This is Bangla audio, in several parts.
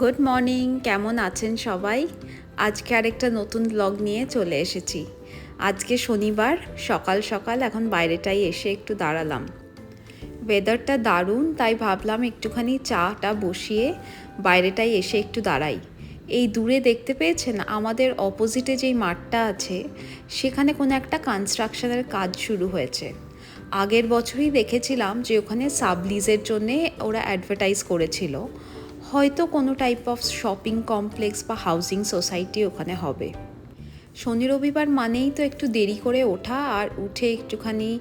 গুড মর্নিং, কেমন আছেন সবাই? আজকে আরেকটা নতুন ব্লগ নিয়ে চলে এসেছি। আজকে শনিবার, সকাল সকাল এখন বাইরেটাই এসে একটু দাঁড়ালাম। ওয়েদারটা দারুণ, তাই ভাবলাম একটুখানি চাটা বসিয়ে বাইরেটাই এসে একটু দাঁড়াই। এই দূরে দেখতে পেয়েছেন? আমাদের অপোজিটে যেই মাঠটা আছে, সেখানে কোনো একটা কনস্ট্রাকশনের কাজ শুরু হয়েছে। আগের বছরই দেখেছিলাম যে ওখানে সাবলিজের জন্যে ওরা অ্যাডভার্টাইজ করেছিল। হয়তো কোনো টাইপ অফ শপিং কমপ্লেক্স বা হাউজিং সোসাইটি ওখানে হবে। শনি রবিবার মানেই তো একটু দেরি করে ওঠা আর উঠে একটুখানি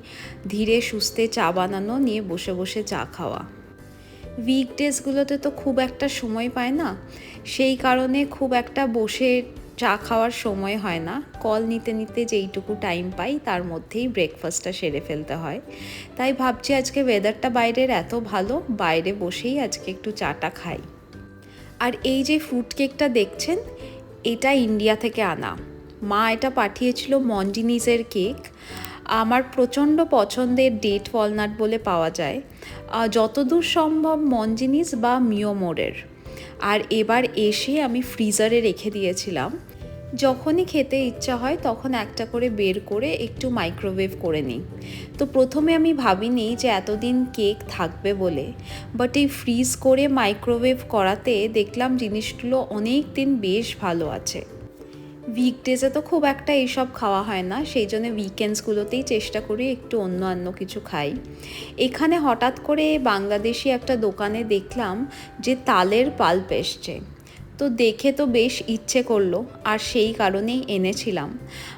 ধীরে সুস্থে চা বানানো, নিয়ে বসে বসে চা খাওয়া। উইকডেজগুলোতে তো খুব একটা সময় পায় না। সেই কারণে খুব একটা বসে চা খাওয়ার সময় হয় না। কল নিতে নিতে যেইটুকু টাইম পাই, তার মধ্যেই ব্রেকফাস্টটা সেরে ফেলতে হয়। তাই ভাবছি আজকে ওয়েদারটা বাইরের এত ভালো, বাইরে বসেই আজকে একটু চাটা খাই। আর এই যে ফ্রুট কেকটা দেখছেন, এটা ইন্ডিয়া থেকে আনা। মা এটা পাঠিয়েছিল মন্ডিনিজের কেক আমার প্রচণ্ড পছন্দের ডেট ওয়ালনাট বলে পাওয়া যায়। যতদূর সম্ভব মঞ্জিনিস বা মিওমোরের আর এবার এসে আমি ফ্রিজারে রেখে দিয়েছিলাম। যখনই খেতে ইচ্ছা হয় তখন একটা করে বের করে একটু মাইক্রোওয়েভ করে নিই। তো প্রথমে আমি ভাবিনি যে এতদিন কেক থাকবে বলে। বাট এই ফ্রিজ করে মাইক্রোওয়েভ করাতে দেখলাম জিনিসগুলো অনেক দিন বেশ ভালো আছে। উইকডেজে তো খুব একটা এইসব খাওয়া হয় না, সেই জন্য উইকেন্ডসগুলোতেই চেষ্টা করি একটু অন্য অন্য কিছু খাই। এখানে হঠাৎ করে বাংলাদেশি একটা দোকানে দেখলাম যে তালের পাল্প এসছে। তো দেখে তো বেশ ইচ্ছে করল, আর সেই কারণেই এনেছিলাম।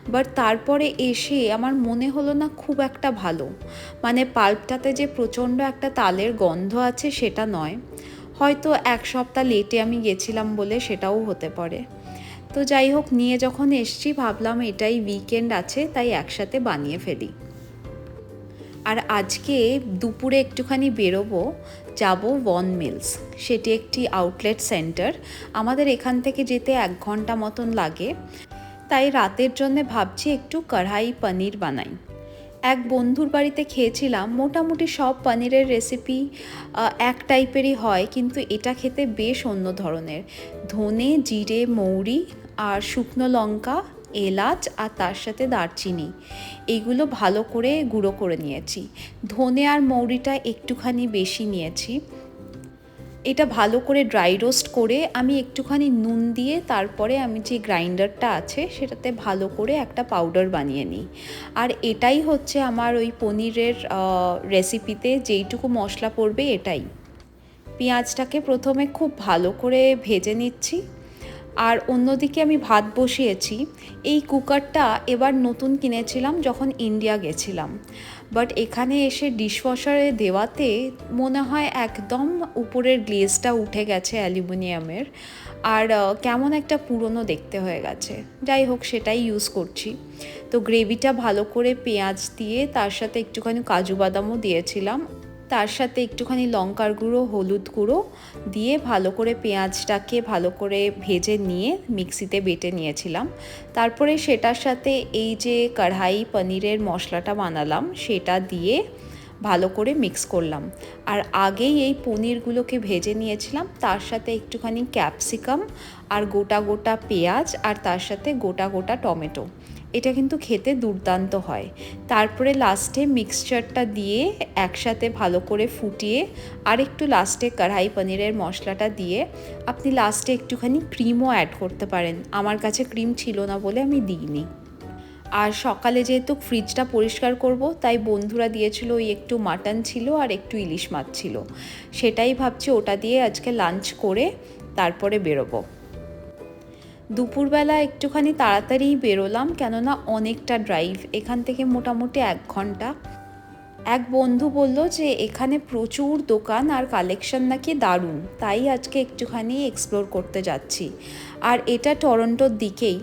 বাট তারপরে এসে আমার মনে হলো না খুব একটা ভালো। মানে পাল্পটাতে যে প্রচণ্ড একটা তালের গন্ধ আছে সেটা নয়। হয়তো এক সপ্তাহ লেটে আমি গেছিলাম বলে সেটাও হতে পারে। তো যাই হোক, নিয়ে যখন এসছি, ভাবলাম এটাই উইকেন্ড আছে, তাই একসাথে বানিয়ে ফেলি। আর আজকে দুপুরে একটুখানি বেরোবো যাব ওয়ান মিলস সেটি একটি আউটলেট সেন্টার আমাদের এখান থেকে যেতে এক ঘণ্টা মতন লাগে। তাই রাতের জন্য ভাবছি একটু কড়াই পনির বানাই। এক বন্ধুর বাড়িতে খেয়েছিলাম। মোটামুটি সব পনিরের রেসিপি এক টাইপেরই হয়, কিন্তু এটা খেতে বেশ অন্য ধরনের। ধনে, জিরে, মৌরি আর শুকনো লঙ্কা এলাচ আর তার সাথে দারচিনি। এইগুলো ভালো করে গুঁড়ো করে নিয়েছি। ধনে আর মৌরিটা একটুখানি বেশি নিয়েছি। এটা ভালো করে ড্রাই রোস্ট করে আমি একটুখানি নুন দিয়ে তারপরে আমি যে গ্রাইন্ডারটা আছে সেটাতে ভালো করে একটা পাউডার বানিয়ে নিই। আর এটাই হচ্ছে আমার ওই পনিরের রেসিপিতে যেইটুকু মশলা পড়বে এটাই। পেঁয়াজটাকে প্রথমে খুব ভালো করে ভেজে নিচ্ছি। আর অন্যদিকে আমি ভাত বসিয়েছি। এই কুকারটা এবার নতুন কিনেছিলাম যখন ইন্ডিয়া গেছিলাম। বাট এখানে এসে ডিশওয়াশারে দেওয়াতে মনে হয় একদম উপরের গ্লেজটা উঠে গেছে অ্যালুমিনিয়ামের। আর কেমন একটা পুরনো দেখতে হয়ে গেছে। যাই হোক, সেটাই ইউজ করছি। তো গ্রেভিটা ভালো করে পেঁয়াজ দিয়ে তার সাথে একটুখানি কাজু বাদামও দিয়েছিলাম। তার সাথে একটুখানি লঙ্কার গুঁড়ো, হলুদ গুঁড়ো দিয়ে ভালো করে পেঁয়াজটাকে ভালো করে ভেজে নিয়ে মিক্সিতে বেটে নিয়েছিলাম। তারপরে সেটার সাথে এই যে কড়াই পনিরের মশলাটা বানালাম, সেটা দিয়ে ভালো করে মিক্স করলাম। আর আগেই এই পনিরগুলোকে ভেজে নিয়েছিলাম, তার সাথে একটুখানি ক্যাপসিকাম আর গোটা গোটা পেঁয়াজ আর তার সাথে গোটা গোটা টমেটো। এটা কিন্তু খেতে দুর্দান্ত হয়। তারপরে লাস্টে মিক্সচারটা দিয়ে একসাথে ভালো করে ফুটিয়ে আর একটু লাস্টে কড়াই পনিরের মশলাটা দিয়ে আপনি লাস্টে একটুখানি ক্রিমও অ্যাড করতে পারেন। আমার কাছে ক্রিম ছিল না বলে আমি দিইনি। আর সকালে যেহেতু ফ্রিজটা পরিষ্কার করব, তাই বন্ধুরা দিয়েছিল ওই একটু মাটন ছিল আর একটু ইলিশ মাছ ছিল। সেটাই ভাবছি ওটা দিয়ে আজকে লাঞ্চ করে তারপরে বেরোবো। দুপুরবেলা একটুখানি তাড়াতাড়িই বেরোলাম কেননা অনেকটা ড্রাইভ এখান থেকে মোটামুটি এক ঘণ্টা। এক বন্ধু বলল যে, এখানে প্রচুর দোকান আর কালেকশন নাকি দারুণ, তাই আজকে একটুখানি এক্সপ্লোর করতে যাচ্ছি। আর এটা টরন্টোর দিকেই।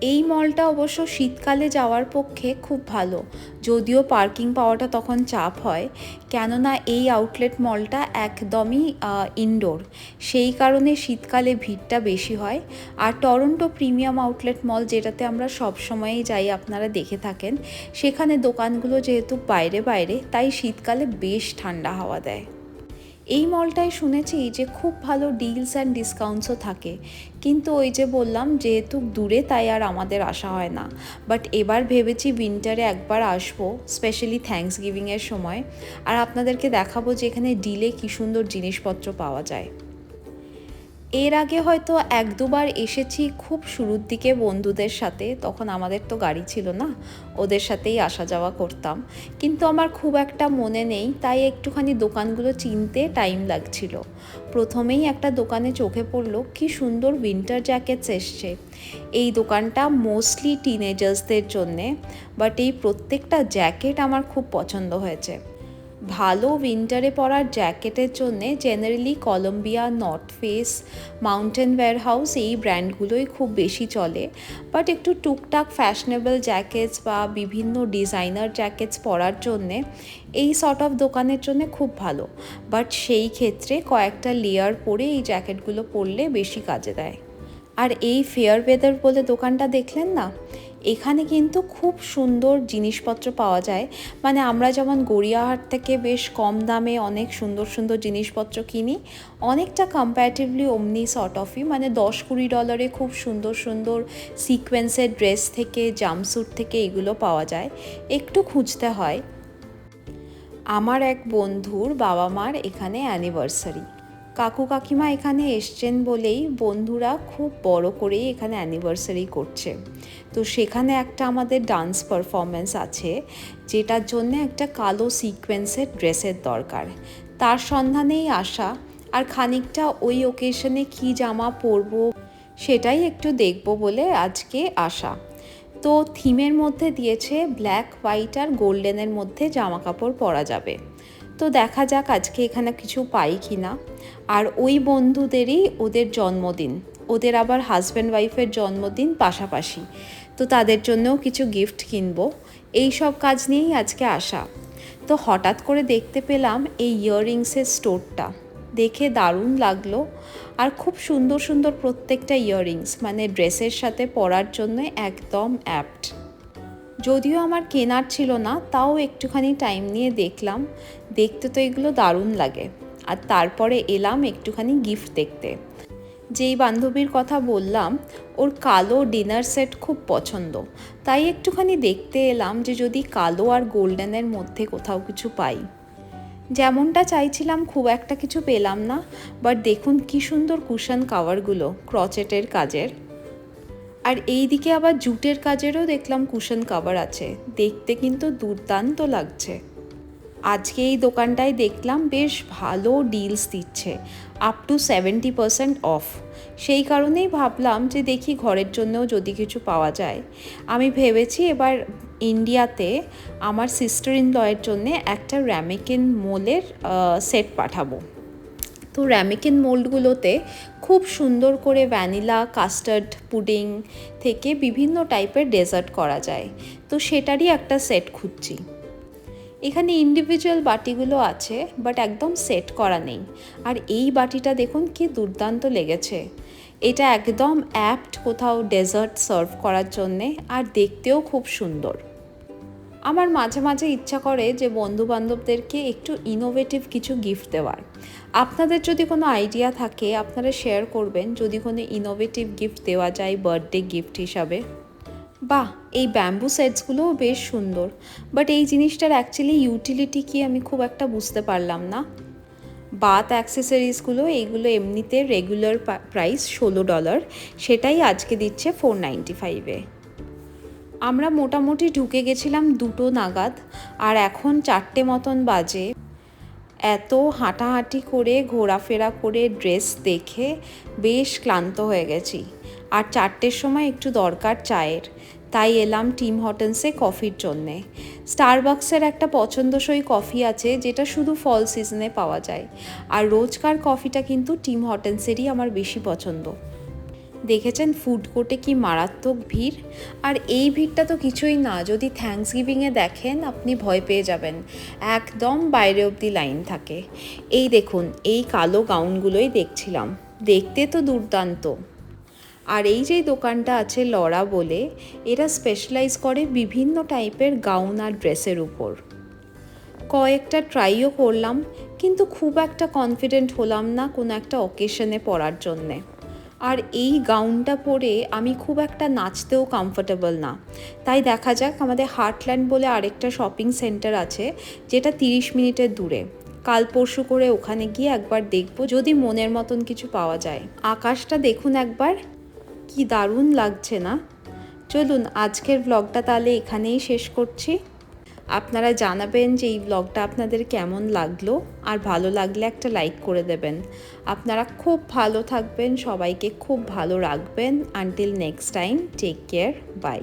এই মলটা অবশ্য শীতকালে যাওয়ার পক্ষে খুব ভালো। যদিও পার্কিং পাওয়াটা তখন চাপ হয়, কেননা এই আউটলেট মলটা একদমই ইনডোর সেই কারণে শীতকালে ভিড়টা বেশি হয়। আর টরন্টো প্রিমিয়াম আউটলেট মল যেটাতে আমরা সব সময়ই যাই, আপনারা দেখে থাকেন, সেখানে দোকানগুলো যেহেতু বাইরে বাইরে, তাই শীতকালে বেশ ঠান্ডা হাওয়া দেয়। এই মলটায় শুনেছি যে খুব ভালো ডিলস অ্যান্ড ডিসকাউন্টসও থাকে। কিন্তু ওই যে বললাম, যেহেতু দূরে তাই আর আমাদের আসা হয় না। বাট এবার ভেবেছি উইন্টারে একবার আসব স্পেশালি থ্যাংকস গিভিংয়ের সময়। আর আপনাদেরকে দেখাবো যে এখানে ডিলে কী সুন্দর জিনিসপত্র পাওয়া যায়। এর আগে হয়তো এক দুবার এসেছি খুব শুরুর দিকে বন্ধুদের সাথে, তখন আমাদের তো গাড়ি ছিল না, ওদের সাথেই আসা যাওয়া করতাম। কিন্তু আমার খুব একটা মনে নেই, তাই একটুখানি দোকানগুলো চিনতে টাইম লাগছিল। প্রথমেই একটা দোকানে চোখে পড়ল, কি সুন্দর উইন্টার জ্যাকেটস এসছে। এই দোকানটা মোস্টলি টিনেজার্সদের জন্যে বাট এই প্রত্যেকটা জ্যাকেট আমার খুব পছন্দ হয়েছে। ভালো উইন্টারে পরার জ্যাকেটের জন্যে generally Columbia North Face Mountain Warehouse এই ব্র্যান্ডগুলোই খুব বেশি চলে। বাট একটু টুকটাক ফ্যাশনেবল জ্যাকেটস বা বিভিন্ন ডিজাইনার জ্যাকেটস পরার জন্যে এই সর্ট অফ দোকানের জন্য খুব ভালো। বাট সেই ক্ষেত্রে কয়েকটা লেয়ার পরে এই জ্যাকেটগুলো পরলে বেশি কাজে দেয়। আর এই ফেয়ার ওয়েদার বলে দোকানটা দেখলেন না? এখানে কিন্তু খুব সুন্দর জিনিসপত্র পাওয়া যায়। মানে আমরা যেমন গড়িয়াহাট থেকে বেশ কম দামে অনেক সুন্দর সুন্দর জিনিসপত্র কিনি, অনেকটা কম্প্যারেটিভলি অমনি সর্ট অফই মানে দশ কুড়ি ডলারে খুব সুন্দর সুন্দর সিকোয়েন্সের ড্রেস থেকে জাম্পস্যুট থেকে এগুলো পাওয়া যায়। একটু খুঁজতে হয়। আমার এক বন্ধুর বাবা মার এখানে অ্যানিভার্সারি কাকু কাকিমা এখানে এসছেন বলেই বন্ধুরা খুব বড় করেই এখানে অ্যানিভার্সারি করছে। তো সেখানে একটা আমাদের ডান্স পারফরমেন্স আছে, যেটার জন্য একটা কালো সিকোয়েন্সের ড্রেসের দরকার। তার সন্ধানেই আসা, আর খানিকটা ওই ওকেশনে কী জামা পরবো সেটাই একটু দেখব বলে আজকে আসা। তো থিমের মধ্যে দিয়েছে ব্ল্যাক হোয়াইট আর গোল্ডেনের মধ্যে জামা কাপড় পরা যাবে। তো দেখা যাক আজকে এখানে কিছু পাই কি না আর ওই বন্ধুদেরই ওদের জন্মদিন। ওদের আবার হাজব্যান্ড ওয়াইফের জন্মদিন পাশাপাশি। তো তাদের জন্যও কিছু গিফট কিনবো। এই সব কাজ নিয়েই আজকে আসা। তো হঠাৎ করে দেখতে পেলাম এই ইয়াররিংসের স্টোরটা দেখে দারুণ লাগল। আর খুব সুন্দর সুন্দর প্রত্যেকটা ইয়াররিংস মানে ড্রেসের সাথে পরার জন্য একদম অ্যাপ্ট যদিও আমার কেনার ছিল না, তাও একটুখানি টাইম নিয়ে দেখলাম। দেখতে তো এগুলো দারুণ লাগে। আর তারপরে এলাম একটুখানি গিফট দেখতে। যেই বান্ধবীর কথা বললাম, ওর কালো ডিনার সেট খুব পছন্দ। তাই একটুখানি দেখতে এলাম যে যদি কালো আর গোল্ডেনের মধ্যে কোথাও কিছু পাই। যেমনটা চাইছিলাম খুব একটা কিছু পেলাম না বাট দেখুন কি সুন্দর কুশন কাভারগুলো ক্রচেটের কাজের। আর এই দিকে আবার জুটের কাজেরও দেখলাম কুশন কাভার আছে। দেখতে কিন্তু দুর্দান্ত লাগছে। আজকে এই দোকানটায় দেখলাম বেশ ভালো ডিলস দিচ্ছে up to seventy percent off সেই কারণেই ভাবলাম যে দেখি ঘরের জন্যও যদি কিছু পাওয়া যায়। আমি ভেবেছি এবার ইন্ডিয়াতে আমার সিস্টার ইন লয়ের জন্যে একটা র্যামেকিন মোলের সেট পাঠাবো। তো র্যামিকিন মোল্ডগুলোতে খুব সুন্দর করে ভ্যানিলা কাস্টার্ড পুডিং থেকে বিভিন্ন টাইপের ডেজার্ট করা যায়। তো সেটারই একটা সেট খুঁজছি। এখানে ইন্ডিভিজুয়াল বাটিগুলো আছে বাট একদম সেট করা নেই। আর এই বাটিটা দেখুন কি দুর্দান্ত লেগেছে। এটা একদম অ্যাপ্ট কোথাও ডেজার্ট সার্ভ করার জন্যে, আর দেখতেও খুব সুন্দর। আমার মাঝে মাঝে ইচ্ছা করে যে বন্ধু বান্ধবদেরকে একটু ইনোভেটিভ কিছু গিফট দেওয়ার। আপনাদের যদি কোনো আইডিয়া থাকে, আপনারা শেয়ার করবেন যদি কোনো ইনোভেটিভ গিফট দেওয়া যায় বার্থডে গিফট হিসাবে। বাহ, এই ব্যাম্বু সেটসগুলোও বেশ সুন্দর। বাট এই জিনিসটার অ্যাকচুয়ালি ইউটিলিটি কি আমি খুব একটা বুঝতে পারলাম না। বাথ অ্যাক্সেসরিজগুলো এইগুলো এমনিতে রেগুলার প্রাইস ষোলো ডলার সেটাই আজকে দিচ্ছে ফোর নাইনটি ফাইভে আমরা মোটামুটি ঢুকে গেছিলাম দুটো নাগাদ, আর এখন চারটে মতন বাজে। এত হাঁটাহাঁটি করে, ঘোরাফেরা করে ড্রেস দেখে বেশ ক্লান্ত হয়ে গেছি। আর চারটের সময় একটু দরকার চায়ের। তাই এলাম টিম হটেন্সে কফির জন্যে। স্টারবাক্সের একটা পছন্দসই কফি আছে, যেটা শুধু ফল সিজনে পাওয়া যায়। আর রোজকার কফিটা কিন্তু টিম হটেন্সেরই আমার বেশি পছন্দ। দেখেছেন ফুড কোর্টে কি মারাত্মক ভিড়? আর এই ভিড়টা তো কিছুই না, যদি থ্যাংকস গিভিংয়ে দেখেন, আপনি ভয় পেয়ে যাবেন। একদম বাইরে অবধি লাইন থাকে। এই দেখুন, এই কালো গাউনগুলোই দেখছিলাম। দেখতে তো দুর্দান্ত। আর এই যে দোকানটা আছে লড়া বলে, এরা স্পেশালাইজ করে বিভিন্ন টাইপের গাউন আর ড্রেসের উপর। কয়েকটা ট্রাইও করলাম, কিন্তু খুব একটা কনফিডেন্ট হলাম না কোনো একটা অকেশনে পরার জন্যে। আর এই গাউনটা পরে আমি খুব একটা নাচতেও কমফোর্টেবল না। তাই দেখা যাক আমাদের হার্টল্যান্ড বলে আরেকটা শপিং সেন্টার আছে, যেটা তিরিশ মিনিটের দূরে। কাল পরশু করে ওখানে গিয়ে একবার দেখব, যদি মনের মতন কিছু পাওয়া যায়। আকাশটা দেখুন একবার। কি দারুণ লাগছে না? চলুন, আজকের ব্লগটা তাহলে এখানেই শেষ করছি। আপনারা জানাবেন যে এই ব্লগটা আপনাদের কেমন লাগল, আর ভালো লাগলে একটা লাইক করে দেবেন। আপনারা খুব ভালো থাকবেন, সবাইকে খুব ভালো রাখবেন। Until next time take care bye